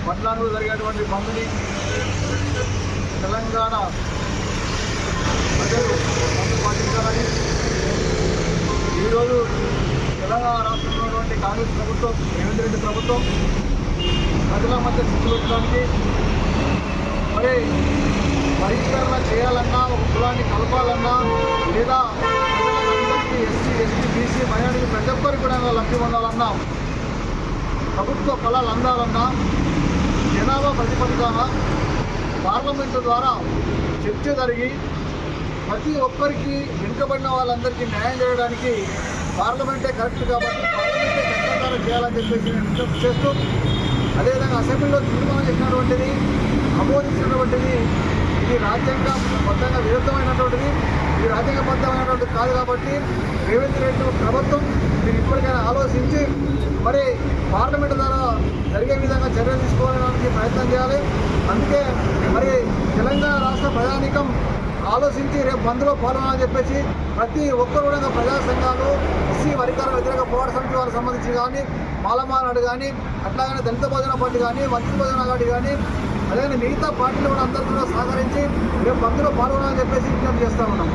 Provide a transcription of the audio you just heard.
తెలంగాణలో జరిగేటువంటి పంపిణీ. తెలంగాణ ప్రజలు పాటించాలని ఈరోజు తెలంగాణ రాష్ట్రంలో ఉన్నటువంటి కాంగ్రెస్ ప్రభుత్వం రేవంత్ రెడ్డి ప్రభుత్వం ప్రజల మధ్య చిచ్చు మరి పరిష్కరణ చేయాలన్నా ఒక కులాన్ని కలపాలన్నా లేదా ఎస్సీ ఎస్టీ బీసీ మైనార్టీ ప్రతి ఒక్కరికి కూడా లబ్ధి పొందాలన్నా ప్రభుత్వ ఫలాలు అందాలన్నా జనాభా ప్రతిపదికన పార్లమెంటు ద్వారా చర్చ జరిగి ప్రతి ఒక్కరికి వెనుకబడిన వాళ్ళందరికీ న్యాయం చేయడానికి పార్లమెంటే కరెక్ట్ కాబట్టి పార్లమెంటే చట్టం చేయాలని చెప్పేసి నేను విజ్ఞప్తి చేస్తూ అదేవిధంగా అసెంబ్లీలో తీర్మానం చేసినటువంటిది ఆమోదించినటువంటిది ఇది రాజ్యాంగబద్ధంగా విరుద్ధమైనటువంటిది ఇది రాజ్యాంగబద్ధమైనటువంటిది కాదు కాబట్టి రేవంత్ రెడ్డి ప్రభుత్వం ఇప్పటికైనా ఆలోచించి మరి పార్లమెంట్ ద్వారా జరిగే విధంగా చర్యలు తీసుకోవడానికి ప్రయత్నం చేయాలి. అందుకే మరి తెలంగాణ రాష్ట్ర ప్రజానీకం ఆలోచించి రేపు బంద్లో పాల్గొనాలని చెప్పేసి ప్రతి ఒక్కరు కూడా ప్రజా సంఘాలు ఎస్సీ వర్గాల వ్యతిరేక పోరాట సమితి వారికి సంబంధించి కానీ మాలమానాడు కానీ అట్లాగనే దళిత భోజన పార్టీ కానీ మంత్రి భోజన పార్టీ కానీ అలాగే మిగతా పార్టీలు కూడా అందరూ కూడా సహకరించి రేపు బంద్లో పాల్గొనాలని చెప్పేసి విజ్ఞప్తి చేస్తూ ఉన్నాం.